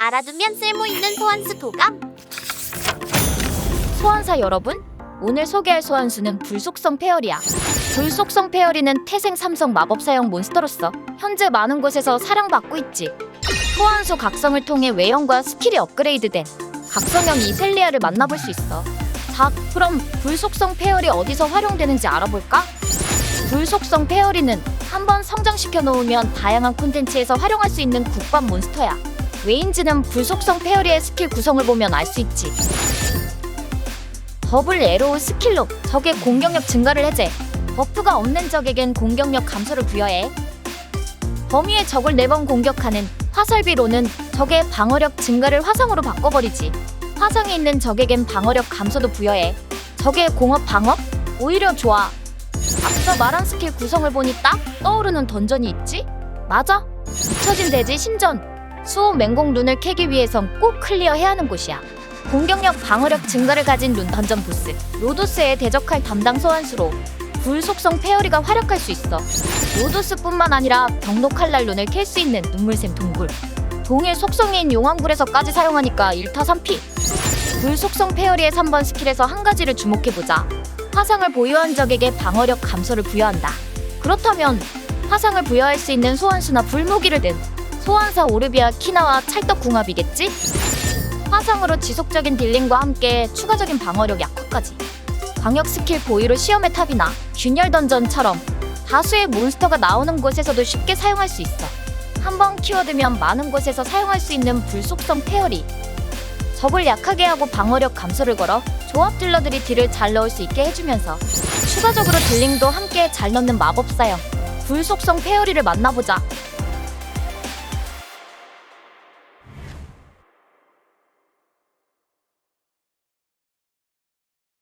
알아두면 쓸모있는 소환수 도감. 소환사 여러분, 오늘 소개할 소환수는 불속성 페어리야. 불속성 페어리는 태생 삼성 마법사용 몬스터로서 현재 많은 곳에서 사랑받고 있지. 소환수 각성을 통해 외형과 스킬이 업그레이드된 각성형 이셀리아를 만나볼 수 있어. 자, 그럼 불속성 페어리 어디서 활용되는지 알아볼까? 불속성 페어리는 한번 성장시켜 놓으면 다양한 콘텐츠에서 활용할 수 있는 국밥 몬스터야. 웨인즈는 불속성 페어리의 스킬 구성을 보면 알 수 있지. 더블 에로우 스킬로 적의 공격력 증가를 해제. 버프가 없는 적에겐 공격력 감소를 부여해. 범위의 적을 4번 공격하는 화살비로는 적의 방어력 증가를 화상으로 바꿔버리지. 화상이 있는 적에겐 방어력 감소도 부여해. 적의 공업 방업? 오히려 좋아. 앞서 말한 스킬 구성을 보니 딱 떠오르는 던전이 있지? 맞아. 잊혀진 대지 신전. 수호 맹공 룬을 캐기 위해선 꼭 클리어해야 하는 곳이야. 공격력 방어력 증가를 가진 룬 던전 보스. 로도스에 대적할 담당 소환수로 불 속성 페어리가 활약할 수 있어. 로도스뿐만 아니라 경로 칼날 룬을 캘 수 있는 눈물샘 동굴. 동일 속성인 용왕굴에서까지 사용하니까 1타 3피. 불 속성 페어리의 3번 스킬에서 한 가지를 주목해보자. 화상을 보유한 적에게 방어력 감소를 부여한다. 그렇다면 화상을 부여할 수 있는 소환수나 불무기를 든 소환사 오르비아 키나와 찰떡궁합이겠지? 화상으로 지속적인 딜링과 함께 추가적인 방어력 약화까지. 광역 스킬 보유로 시험의 탑이나 균열 던전처럼 다수의 몬스터가 나오는 곳에서도 쉽게 사용할 수 있어. 한번 키워두면 많은 곳에서 사용할 수 있는 불속성 페어리. 적을 약하게 하고 방어력 감소를 걸어 조합 딜러들이 딜을 잘 넣을 수 있게 해주면서 추가적으로 딜링도 함께 잘 넣는 마법사형 불속성 페어리를 만나보자